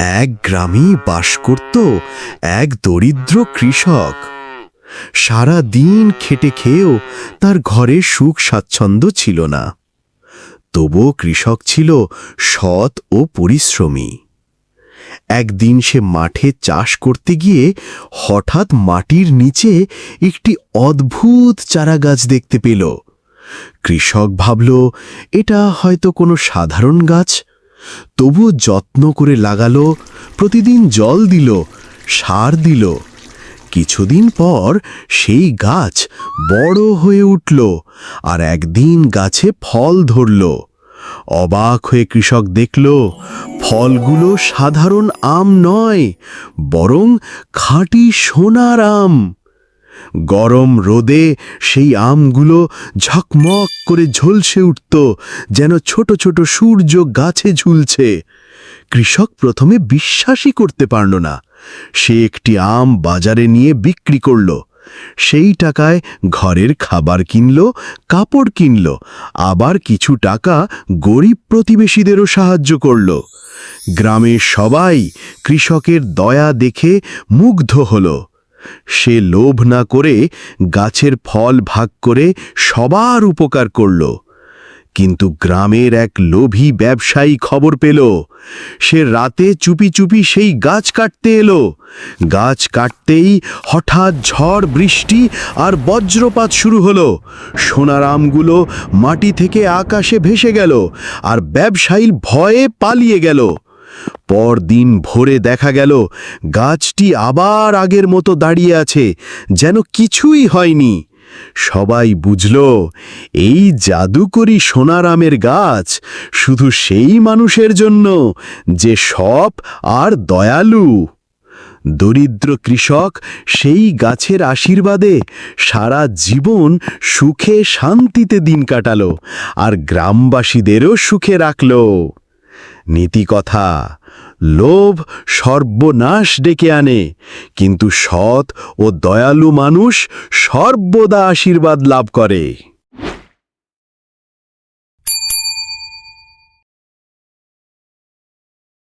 এক গ্রামেই বাস করত এক দরিদ্র কৃষক। সারা দিন খেটে খেয়েও তার ঘরে সুখ স্বাচ্ছন্দ্য ছিল না। তবুও কৃষক ছিল সৎ ও পরিশ্রমী। একদিন সে মাঠে চাষ করতে গিয়ে হঠাৎ মাটির নিচে একটি অদ্ভুত চারাগাছ দেখতে পেল। কৃষক ভাবল, এটা হয়তো কোনো সাধারণ গাছ তবু যত্ন করে লাগালো, প্রতিদিন জল দিল, সার দিল। কিছুদিন পর সেই গাছ বড় হয়ে উঠল আর একদিন গাছে ফল ধরল। অবাক হয়ে কৃষক দেখল, ফলগুলো সাধারণ আম নয়, বরং খাঁটি সোনার আম। গরম রোদে সেই আমগুলো ঝকমক করে ঝলসে উঠত, যেন ছোট ছোট সূর্য গাছে ঝুলছে। কৃষক প্রথমে বিশ্বাসই করতে পারল না। সে একটি আম বাজারে নিয়ে বিক্রি করল। সেই টাকায় ঘরের খাবার কিনল, কাপড় কিনল, আবার কিছু টাকা গরিব প্রতিবেশীদেরও সাহায্য করল। গ্রামের সবাই কৃষকের দয়া দেখে মুগ্ধ হলো। সে লোভ না করে গাছের ফল ভাগ করে সবার উপকার করল। কিন্তু গ্রামের এক লোভী ব্যবসায়ী খবর পেল। সে রাতে চুপি চুপি সেই গাছ কাটতে এলো। গাছ কাটতেই হঠাৎ ঝড়, বৃষ্টি আর বজ্রপাত শুরু হলো। সোনার আমগুলো মাটি থেকে আকাশে ভেসে গেল আর ব্যবসায়ীর ভয়ে পালিয়ে গেল। পরদিন ভোরে দেখা গেল, গাছটি আবার আগের মতো দাঁড়িয়ে আছে, যেন কিছুই হয়নি। সবাই বুঝল, এই জাদুকরি সোনারামের গাছ শুধু সেই মানুষের জন্য যে সপ আর দয়ালু। দরিদ্র কৃষক সেই গাছের আশীর্বাদে সারা জীবন সুখে শান্তিতে দিন কাটালো, আর গ্রামবাসীদেরও সুখে রাখল। নীতিকথা। লোভ সর্বনাশ ডেকে আনে কিন্তু সৎ ও দয়ালু মানুষ সর্বদা আশীর্বাদ লাভ করে।